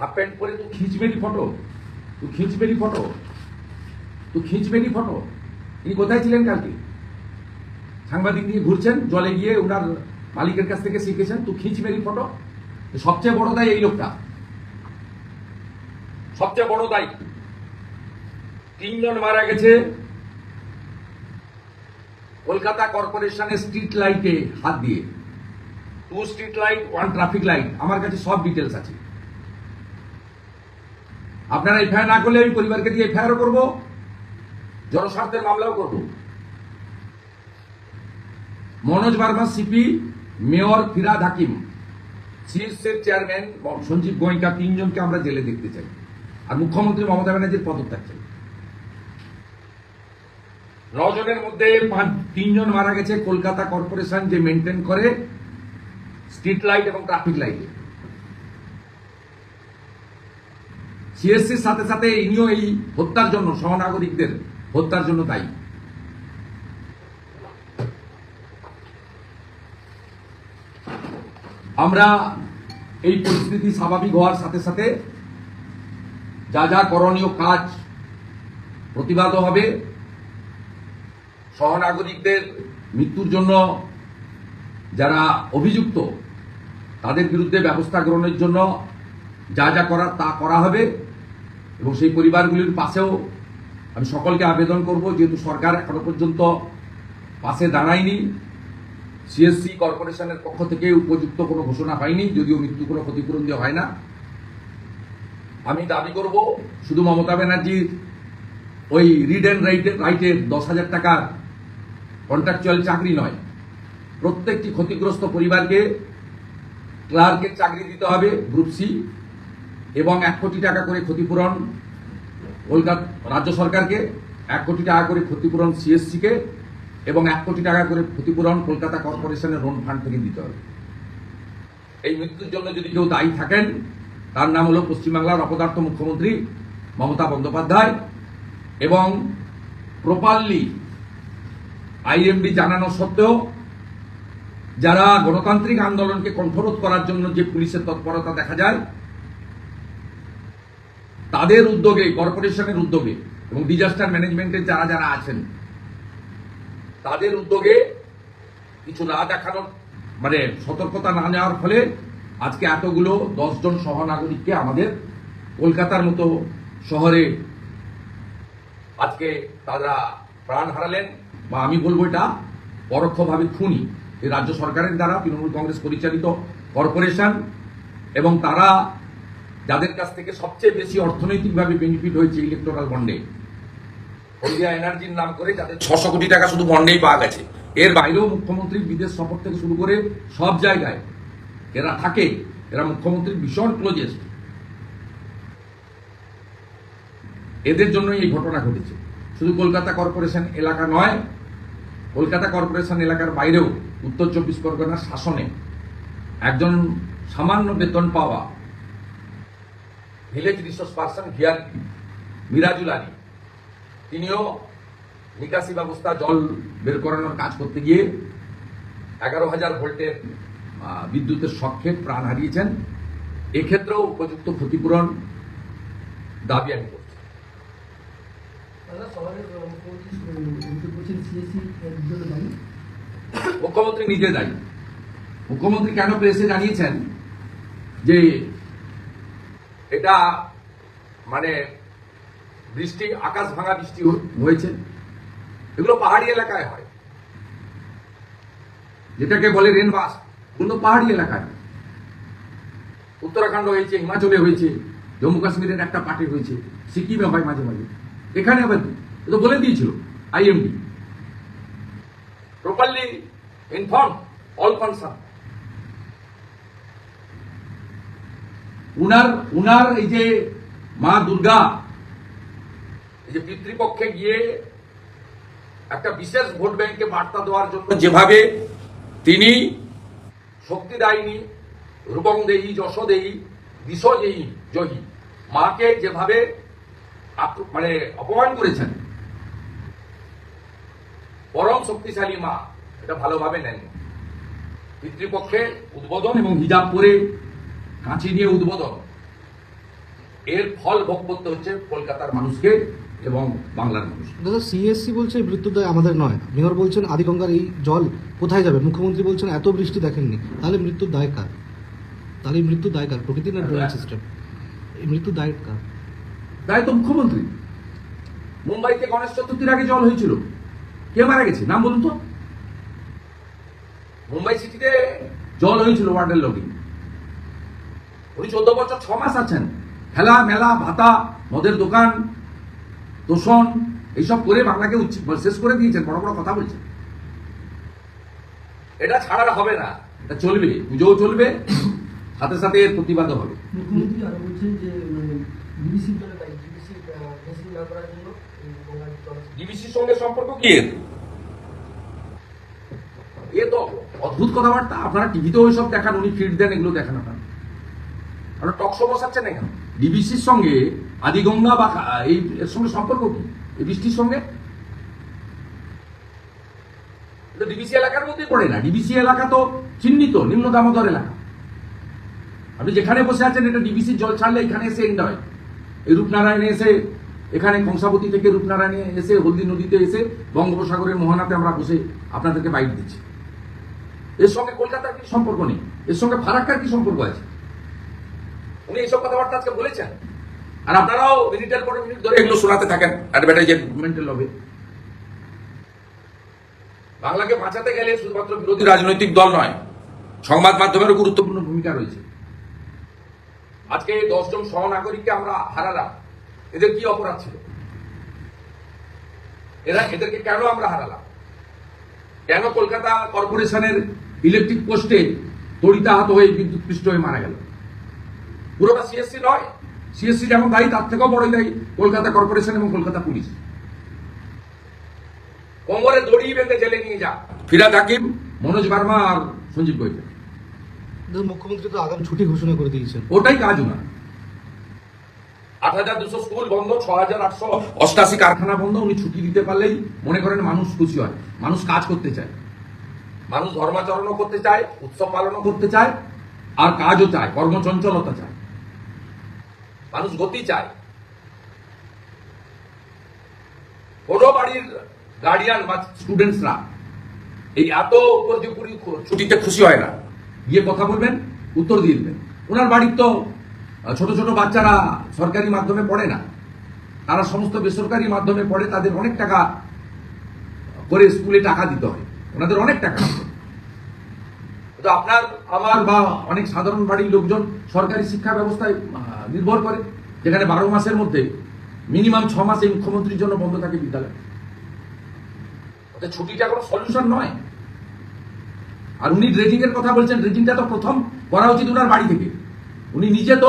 Half pant পরে তো খিঁচবেনি photo. তো খিঁচবেনি ফটো। তো খিঁচবেনি ফটো। ইনি কোথায় ছিলেন কালকে? সাংবাদিক নিয়ে ঘুরছেন, জলে গিয়ে ওনার মালিকের কাছ থেকে শিখেছেন, তো খিঁচবেনি ফটো। সবচেয়ে বড় দায় এই লোকটা। সবচেয়ে বড় দায়। তিনজন মারা গেছে। কলকাতা কর্পোরেশনের স্ট্রিট লাইটে হাত দিয়ে। Two street light, one traffic light. আমার কাছে সব ডিটেলস আছে। আপনারা এফআইআর না করলে আমি পরিবারকে দিয়ে এফআইআরও করব, জনস্বার্থের মামলাও করব। Manoj Burma CP, mayor Firhad Hakim, সিএসএর চেয়ারম্যান সঞ্জীব গোয়েঙ্কা, তিনজনকে আমরা জেলে দেখতে চাই। আর মুখ্যমন্ত্রী মমতা ব্যানার্জির পদত্যাগ চাই। নজনের মধ্যে পাঁচ, তিনজন মারা গেছে। কলকাতা কর্পোরেশন যে মেনটেন করে স্ট্রিট লাইট এবং ট্রাফিক লাইটে সিএসসির সাথে সাথে ইনিও এই হত্যার জন্য, সহনাগরিকদের হত্যার জন্য দায়ী। আমরা এই পরিস্থিতি স্বাভাবিক হওয়ার সাথে সাথে যা যা করণীয় কাজ প্রতিবাদও হবে। সহনাগরিকদের মৃত্যুর জন্য যারা অভিযুক্ত, তাদের বিরুদ্ধে ব্যবস্থা গ্রহণের জন্য যা যা করার তা করা হবে। এবং সেই পরিবারগুলির পাশেও আমি সকলকে আবেদন করব, যেহেতু সরকার এখনও পর্যন্ত পাশে দাঁড়ায়নি। সিএসসি কর্পোরেশনের পক্ষ থেকে উপযুক্ত কোনো ঘোষণা হয়নি যদিও মৃত্যু কোনো ক্ষতিপূরণ দেওয়া হয় না। আমি দাবি করব, শুধু মমতা ব্যানার্জির ওই রিড অ্যান্ড রাইটের রাইটের দশ হাজার টাকার কন্ট্রাকচুয়াল চাকরি নয়। প্রত্যেকটি ক্ষতিগ্রস্ত পরিবারকে ক্লার্কের চাকরি দিতে হবে গ্রুপ সি এবং এক কোটি টাকা করে ক্ষতিপূরণ কলকাতা রাজ্য সরকারকে, এক কোটি টাকা করে ক্ষতিপূরণ সিএসসিকে এবং এক কোটি টাকা করে ক্ষতিপূরণ কলকাতা কর্পোরেশনের লোন ফান্ড থেকে দিতে হবে। এই মৃত্যুর জন্য যদি কেউ দায়ী থাকেন, তার নাম হলো পশ্চিমবাংলার অপদার্থ মুখ্যমন্ত্রী মমতা বন্দ্যোপাধ্যায় এবং প্রপারলি আইএমডি জানানো সত্ত্বেও যারা গণতান্ত্রিক আন্দোলনকে কণ্ঠরোধ করার জন্য যে পুলিশের তৎপরতা দেখা যায় তাদের উদ্যোগে, কর্পোরেশনের উদ্যোগে এবং ডিজাস্টার ম্যানেজমেন্টের যারা যারা আছেন, তাদের উদ্যোগে কিছু না দেখানোর মানে সতর্কতা না নেওয়ার ফলে আজকে এতগুলো দশজন সহনাগরিককে আমাদের কলকাতার মতো শহরে আজকে তারা প্রাণ হারালেন বা আমি বলব এটা পরোক্ষভাবে খুনি। রাজ্য সরকারের দ্বারা তৃণমূল কংগ্রেস পরিচালিত কর্পোরেশন এবং তারা যাদের কাছ থেকে সবচেয়ে বেশি অর্থনৈতিকভাবে বেনিফিট হয়েছে ইলেকট্রাল বন্ডে হলদিয়া এনার্জির নাম করে যাদের ছশো কোটি টাকা শুধু বন্ডেই পাওয়া গেছে, এর বাইরেও মুখ্যমন্ত্রী বিদেশ সফর থেকে শুরু করে সব জায়গায় এরা থাকে, এরা মুখ্যমন্ত্রীর ভীষণ ক্লোজেস্ট এদের জন্যই এই ঘটনা ঘটেছে। শুধু কলকাতা কর্পোরেশন এলাকা নয়, কলকাতা কর্পোরেশন এলাকার বাইরেও উত্তর চব্বিশ পরগনার শাসনে একজন সামান্য বেতন পাওয়া ভিলেজ রিসোর্স পার্সন ভিয়ার মিরাজুল আলী তিনিও নিকাশি ব্যবস্থা জল বের করানোর কাজ করতে গিয়ে এগারো হাজার ভোল্টের বিদ্যুতের সক্ষে প্রাণ হারিয়েছেন। এক্ষেত্রেও উপযুক্ত ক্ষতিপূরণ দাবি আমি করছি। দায়ী? মুখ্যমন্ত্রী নিজে দায়ী। মুখ্যমন্ত্রী কেন প্রেসে জানিয়েছেন যে এটা মানে বৃষ্টি, আকাশ ভাঙা বৃষ্টি হয়েছে। এগুলো পাহাড়ি এলাকায় হয়। যেটাকে বলে রেনবাস এগুলো পাহাড়ি এলাকায় উত্তরাখণ্ড হয়েছে, হিমাচলে হয়েছে, জম্মু কাশ্মীরের একটা পার্টি হয়েছে, সিকিমে হয় মাঝে মাঝে। এখানে আবার তো বলে দিয়েছিল IMD. Properly inform all concerned. উনার উনার এই যে মা দুর্গা, এই যে পিতৃপক্ষে গিয়ে একটা বিশেষ ভোট ব্যাংকে বার্তা দেওয়ার জন্য যেভাবে তিনি শক্তি দায়নি, রূপং দেহি যশ দেহি দিশ দেহি জহি মাকে যেভাবে মানে অপমান করেছেন, পরম শক্তিশালী মা এটা ভালোভাবে নেন পিতৃপক্ষে উদ্বোধন এবং হিজাব পরে কাঁচি নিয়ে উদ্বোধন। এর ফল ভোগ করতে হচ্ছে কলকাতার মানুষকে এবং বাংলার মানুষ দাদা সিএসসি বলছে এই মৃত্যুর দায় আমাদের নয়। মেয়র বলছেন আদিগঙ্গার এই জল কোথায় যাবে? মুখ্যমন্ত্রী বলছেন এত বৃষ্টি দেখেননি। তাহলে মৃত্যুর দায় কার? তাহলে এই মৃত্যুর দায় কার? প্রকৃতি না ড্রেনেজ সিস্টেম? এই মৃত্যুর দায় কার? তাই তো মুখ্যমন্ত্রী। মুম্বাইতে গণেশ চতুর্থীর আগে জল হয়েছিল। কে মারা গেছে? নাম বলুন তো। মুম্বাই সিটিতে জল হয়েছিল ওয়াটার লগিং। উনি চোদ্দ বছর ছ মাস আছেন। খেলা মেলা ভাতা মদের দোকান তোষণ এইসব করে বাংলাকে শেষ করে দিয়েছেন বড় বড় কথা বলছেন। এটা ছাড়ার হবে না এটা চলবে পুজোও চলবে সাথে সাথে এর প্রতিবাদও হবে। মানে ডিবিসির সঙ্গে সম্পর্ক কি এ তো অদ্ভুত কথাবার্তা আপনারা টিভিতেও ওইসব দেখান উনি ফিড দেন এগুলো দেখান আপনারা। আপনারা টক শো বসাচ্ছেন এখানে ডিবিসির সঙ্গে আদিগঙ্গা বা এই এর সঙ্গে সম্পর্ক কি? এই বৃষ্টির সঙ্গে? ডিবিসি এলাকার মধ্যে পড়ে না। ডিবিসি এলাকা তো চিহ্নিত, নিম্ন দামোদর এলাকা। আপনি যেখানে বসে আছেন, এটা ডিবিসির জল ছাড়লে এখানে এসে এন্ড হয়। এই রূপনারায়ণে এসে, এখানে কংসাবতী থেকে রূপনারায়ণে এসে, হলদি নদীতে এসে, বঙ্গোপসাগরের মোহনাতে আমরা বসে আপনাদেরকে বাইট দিচ্ছি। এর সঙ্গে কলকাতার কি সম্পর্ক নেই? এর সঙ্গে ফারাক্কার কি সম্পর্ক আছে? উনি এইসব কথাবার্তা আজকে বলেছেন। আর আপনারাও মিনিটের পর মিনিট ধরে এগুলো শোনাতে থাকেন অ্যাডভার্টাইজমেন্টের লবে বাংলাকে বাঁচাতে গেলে শুধুমাত্র বিরোধী রাজনৈতিক দল নয় সংবাদ মাধ্যমেরও গুরুত্বপূর্ণ ভূমিকা রয়েছে। আজকে দশজন সহনাগরিককে আমরা হারালাম। এদের কি অপরাধ ছিল? এরা এদেরকে কেন আমরা হারালাম? কেন কলকাতা কর্পোরেশনের ইলেকট্রিক পোস্টে তড়িতাহত হয়ে বিদ্যুৎ পৃষ্ঠ হয়ে মারা গেল? পুরোটা সিএসসি নয়। সিএসসি যেমন দায়ী তার থেকেও বড় দায়ী কলকাতা কর্পোরেশন এবং কলকাতা পুলিশ। কোমরে দড়ি বেঁধে জেলে নিয়ে যা। ফিরাদ হাকিম মনোজ বার্মা আর সঞ্জীব দাদা মুখ্যমন্ত্রী তো আগাম ছুটি ঘোষণা করে দিয়েছেন। ওটাই কাজ না আট হাজার দুশো স্কুল বন্ধ ছ হাজার আটশো অষ্টাশি কারখানা বন্ধ উনি ছুটি দিতে পারলেই মনে করেন মানুষ খুশি হয় মানুষ কাজ করতে চায়। মানুষ ধর্মাচরণও করতে চায় উৎসব পালনও করতে চায় আর কাজও চায় কর্মচঞ্চলতা চায়। মানুষ গতি চায়। কোনো বাড়ির গার্ডিয়ান বা স্টুডেন্টস না। এই এত উপর্যুপুরি ছুটিতে খুশি হয় না। গিয়ে কথা বলবেন, উত্তর দিয়ে দেবেন। ওনার বাড়ির তো ছোট ছোট বাচ্চারা সরকারি মাধ্যমে পড়ে না। তারা সমস্ত বেসরকারি মাধ্যমে পড়ে, তাদের অনেক টাকা করে স্কুলে টাকা দিতে হয়। ওনাদের অনেক টাকা। তো আপনার আমার বা অনেক সাধারণ বাড়ির লোকজন সরকারি শিক্ষা ব্যবস্থায় নির্ভর করে, যেখানে বারো মাসের মধ্যে মিনিমাম ছ মাসে মুখ্যমন্ত্রীর জন্য বন্ধ থাকে বিদ্যালয়। ছুটিটা কোনো সলিউশন নয়। আর উনি ড্রেজিং এর কথা বলছেন ড্রেজিংটা তো প্রথম করা উচিত ওনার বাড়ি থেকে। উনি নিজে তো